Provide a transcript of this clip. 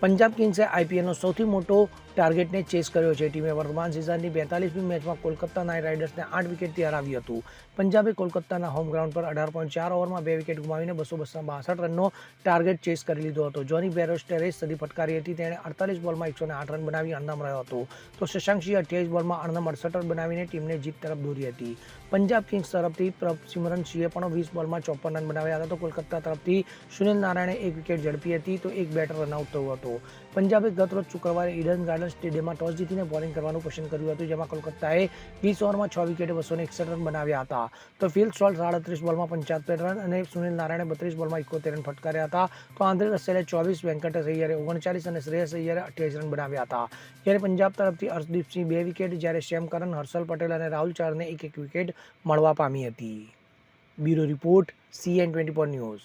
પંજાબ કિંગ્સે આઈપીએલનો સૌથી મોટો ટાર્ગેટને ચેસ કર્યો છે. ટીમે વર્તમાન સિઝનની બેતાલીસમી મેચમાં કોલકાતા નાઇટ રાઇડર્સને આઠ વિકેટથી હરાવ્યું હતું. પંજાબે કોલકાતાના હોમ ગ્રાઉન્ડ પર અઢાર પોઈન્ટ ચાર ઓવરમાં બે વિકેટ ગુમાવીને બસો બસો બાસઠ રનનો ટાર્ગેટ ચેસ કરી લીધો હતો. જોની બેરોસ્ટરે સદી ફટકારી હતી. તેણે અડતાલીસ બોલમાં એકસો આઠ રન બનાવી અણનમ રહ્યો હતો. તો શશાંકસિંહે અઠ્યાવીસ બોલમાં અણનમ અડસઠ રન બનાવીને ટીમને જીત તરફ દોરી હતી. પંજાબ કિંગ્સ તરફથી પ્રભ સિમરનસિંહે પણ વીસ બોલમાં ચોપન રન બનાવ્યા હતા. તો કોલકાતા તરફથી સુનિલ નારાયણે એક વિકેટ ઝડપી હતી. તો એક બેટર રનઆઉટ થયું હતો. પંજાબે ગત રોજ શુક્રવારે ઈડન ગાર્ડન સ્ટેડિયમમાં ટોસ જીતીને બોલિંગ કરવાનું પસંદ કર્યું હતું, જેમાં કોલકાતાએ વીસ ઓવરમાં છ વિકેટે બસો એકસઠ રન બનાવ્યા હતા. તો ફિલ સોલ્ટ સાડત્રીસ બોલમાં પંચાવતેર રન અને સુનિલ નારાયણે બત્રીસ બોલમાં એકોતેર રન ફટકાર્યા હતા. તો આંધ્ર રસેલે ચોવીસ, વેંકટેશ અય્યરે ઓગણચાલીસ અને શ્રેયસ અય્યરે અઠ્યાવીસ રન બનાવ્યા હતા. જ્યારે પંજાબ તરફથી હર્ષદીપસિંહ બે વિકેટ, જ્યારે શ્યામ હર્ષલ પટેલ અને રાહુલ ચારને એક એક વિકેટ મળવા પામી હતી. Bureau report CN twenty four news.